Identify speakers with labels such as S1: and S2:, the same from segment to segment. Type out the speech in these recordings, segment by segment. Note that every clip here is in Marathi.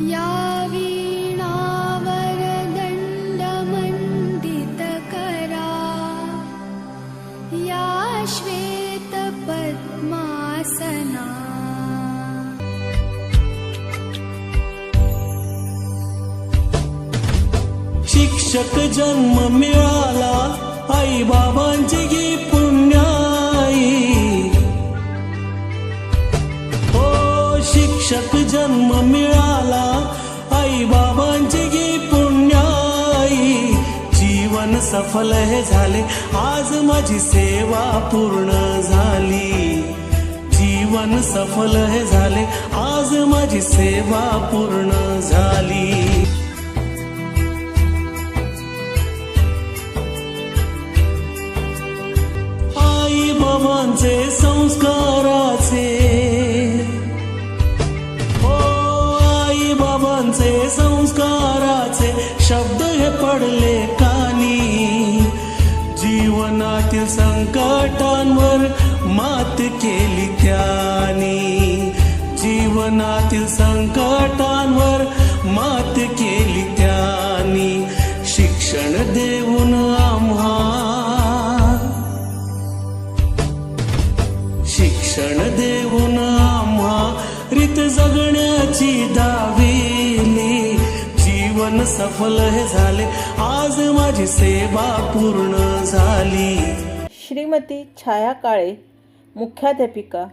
S1: या वीणावरदण्डमण्डितकरा या श्वेतपद्मासना.
S2: शिक्षक जन्म मिळाला आई बाबांची गी पुण्याई. हो शिक्षक जन्म मिळाला. सफल हे झाले. आज माझी सेवा पूर्ण झाली. जीवन सफल हे झाले. आज माझी सेवा पूर्ण झाली. आई बाबांचे संस्काराचे. हो आई बाबांचे संस्काराचे. शब्द हे पडले संकटांवर मात केली त्यानी. जीवनातील संकटांवर मात केली त्यानी. शिक्षण देऊन आम्हा. शिक्षण देऊन आम्हा. रीत जगण्याची दाविली जीवन सफल हे झाले. आज माझी सेवा पूर्ण झाली.
S3: श्रीमती छाया काळे मुख्याध्यापिका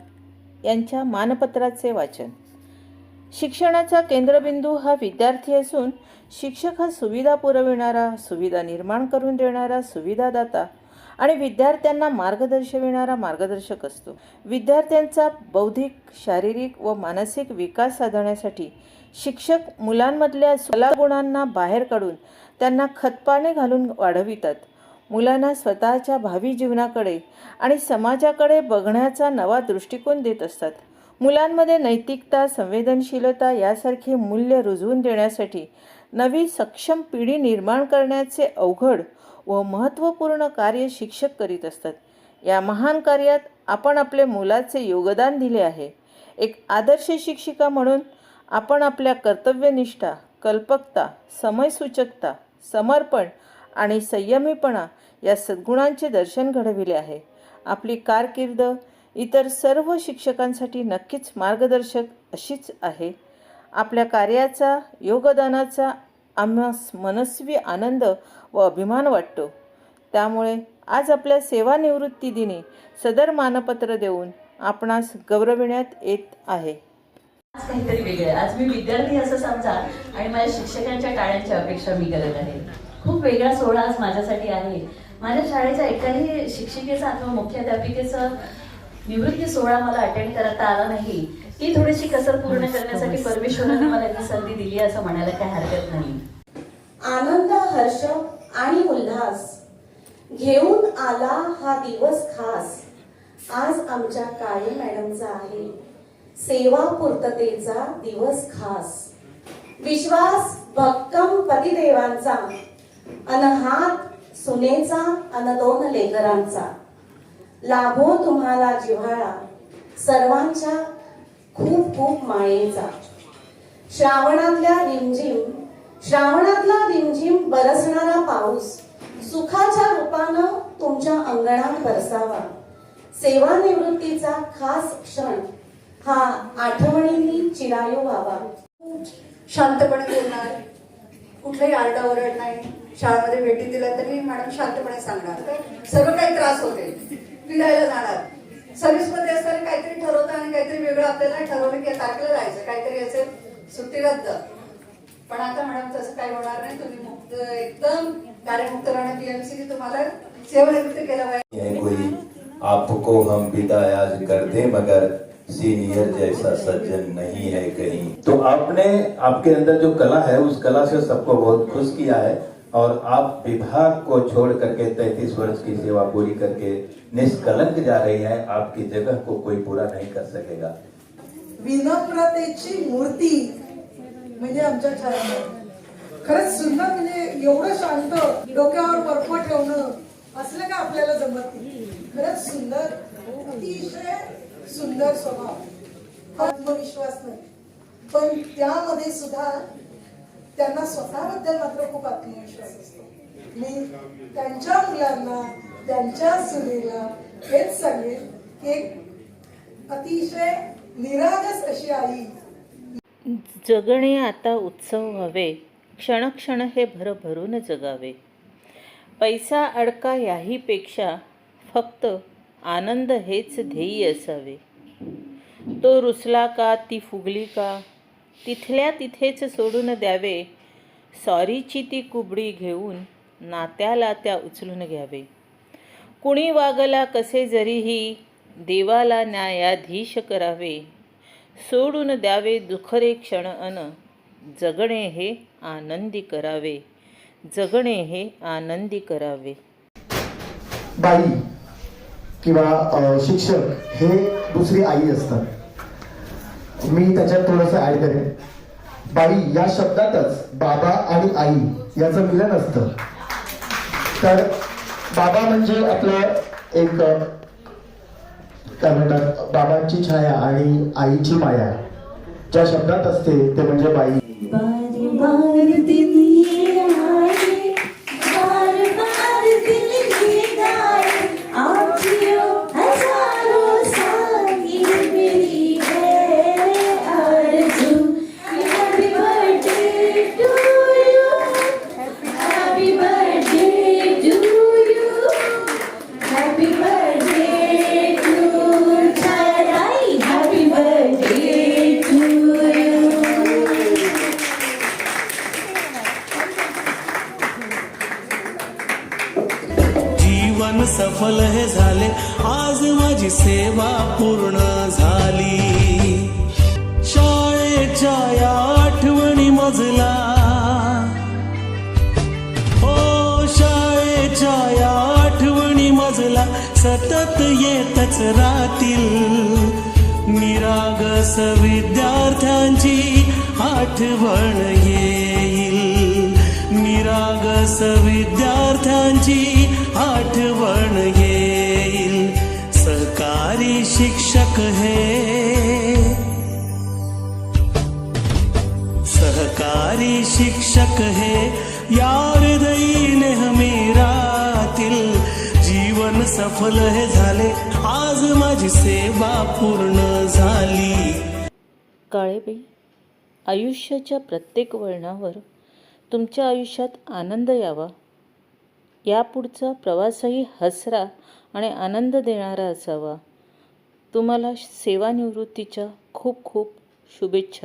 S3: यांच्या मानपत्राचे वाचन. शिक्षणाचा केंद्रबिंदू हा विद्यार्थी असून शिक्षक हा सुविधा पुरविणारा सुविधा निर्माण करून देणारा सुविधादाता आणि विद्यार्थ्यांना मार्ग दर्शविणारा मार्गदर्शक असतो. विद्यार्थ्यांचा बौद्धिक शारीरिक व मानसिक विकास साधण्यासाठी शिक्षक मुलांमधल्या गुणांना बाहेर काढून त्यांना खतपाने घालून वाढवितात. मुलांना स्वतःच्या भावी जीवनाकडे आणि समाजाकडे बघण्याचा नवा दृष्टिकोन देत असतात. मुलांमध्ये नैतिकता संवेदनशीलता यासारखी मूल्य रुजवून देण्यासाठी नवी सक्षम पिढी निर्माण करण्याचे अवघड व महत्त्वपूर्ण कार्य शिक्षक करीत असतात. या महान कार्यात आपण आपले मुलाचे योगदान दिले आहे. एक आदर्श शिक्षिका म्हणून आपण आपल्या कर्तव्यनिष्ठा कल्पकता समयसूचकता समर्पण आणि संयमीपणा या सद्गुणांचे दर्शन घडविले आहे. आपली कारकीर्द इतर सर्व शिक्षकांसाठी नक्कीच मार्गदर्शक अशीच आहे. आपल्या कार्याचा योगदानाचा आम्हास मनस्वी आनंद व अभिमान वाटतो. त्यामुळे आज आपल्या सेवानिवृत्ती दिनी सदर मानपत्र देऊन आपणास गौरविण्यात येत आहे.
S4: आज काहीतरी वेगळं आज मी विद्यार्थी असं समजा आणि माझ्या शिक्षकांच्या टाळ्यांची अपेक्षा मी करत आहे. खूप वेगळा सोहळा आज माझ्यासाठी आहे. माझ्या शाळेच्या एकाही शिक्षिकेचा अथवा मुख्याध्यापिकेचा निवृत्ती सोहळा मला अटेंड करता आला नाही. ती थोडीशी कसर पूर्ण करण्यासाठी परमेश्वराने मला ही संधी दिली असं म्हणायला काही हरकत नाही.
S5: आनंद हर्ष आणि उल्हास. घेऊन आला हा दिवस खास. आज आमच्या काळे मॅडमचा आहे. सेवा पूर्ततेचा दिवस खास. विश्वास भक्कम पतिदेवांचा. अन हात सुनेचा अन दोन लेकरांचा. लाभो तुम्हाला जिव्हाळा सर्वांच्या खूप खूप मायेचा. श्रावणातल्या रिमझिम श्रावणातला रिमझिम बरसणारा पाऊस सुखाच्या रूपानं तुमच्या अंगणात बरसावा. सेवानिवृत्तीचा खास क्षण हा आठवणींनी चिरायू व्हावा.
S6: शांतपणे बोलणार कुठलाही आरडाओरड नाही. शाळेमध्ये भेटी दिल्या तरी मॅडम शांतपणे सांगणार. काय सर्व काही त्रास होते. फिरायला जाणार. सर्व्हिसमध्ये असताना काहीतरी ठरवतं आणि काहीतरी वेगळं आपल्याला ठरवलं की तारखेला जायचं. काहीतरी असेल सुट्टी रद्द. पण आता मॅडम तसं काही होणार नाही. तुम्ही मुक्त एकदम कार्यमुक्त राहणार. पीएमसी की तुम्हाला सेवानिवृत्त केलं पाहिजे.
S7: आपको हम विदा आज कर दे मगर सीनियर जैसा सज्जन नहीं है कहीं। तो आपने आपके अंदर जो कला है उस कला से सबको बहुत खुश किया है। और आप विभाग को छोड़ करके तैतीस वर्ष की सेवा पूरी करके निष्कलंक जा रही है आपकी जगह को कोई पूरा नहीं कर सकेगा।
S8: विनम्रतेची मूर्ती म्हणजे आमच्या छायामध्ये. खरंच सुंदर म्हणजे एवढं शांत डोक्यावर बर्फ ठेवणं असलं का आपल्याला जमत नाही. खरंच सुंदर अतिशय सुंदर स्वभाव. आत्मविश्वास नाही. पण त्यामध्ये सुद्धा त्यांना स्वतःबद्दल मात्र खूप आत्मविश्वास असतो. मी त्यांच्या मुलांना त्यांच्या सुनेला हेच सांगेन की एक अतिशय निरागस अशी आई
S3: जगणे आता उत्सव व्हावे क्षणक्षण हे भरभरून जगावे. पैसा अडका याहीपेक्षा फक्त आनंद हेच ध्येय असावे. तो रुसला का ती फुगली का तिथल्या तिथेच सोडून द्यावे. सॉरीची ती कुबडी घेऊन नात्याला त्या उचलून घ्यावे. कुणी वागला कसे जरीही देवाला न्यायाधीश करावे. सोडून द्यावे दुखरे क्षण अन जगणे हे आनंदी करावे. जगणे हे आनंदी करावे.
S9: बाई किंवा शिक्षक हे दुसरी आई असतात. मी त्याच्यात थोडंसं ऍड करेन. बाई या शब्दातच बाबा आणि आई याचं मिलन असतं. तर बाबा म्हणजे आपलं एक काय म्हणतात बाबांची छाया आणि आईची माया. ज्या शब्दात असते ते म्हणजे बाई.
S2: सफल हे झाले. आज माझी सेवा पूर्ण झाली. शाळेच्या या आठवणी मजला. हो शाळेच्या या आठवणी मजला. सतत येतच राहतील. निरागस विद्यार्थ्यांची आठवण येईल निरागस विद्यार्थ्यांची आठवण येईल. सहकारी शिक्षक हे. सहकारी शिक्षक हे. या हृदयी नेहमी राहतील. जीवन सफल हे झाले. आज माझी सेवा पूर्ण झाली.
S3: काळेबाई आयुष्याच्या प्रत्येक वळणावर तुमच्या आयुष्यात आनंद यावा. यापुढचा प्रवासही हसरा आणि आनंद देणारा असावा. तुम्हाला सेवानिवृत्तीच्या खूप खूप शुभेच्छा.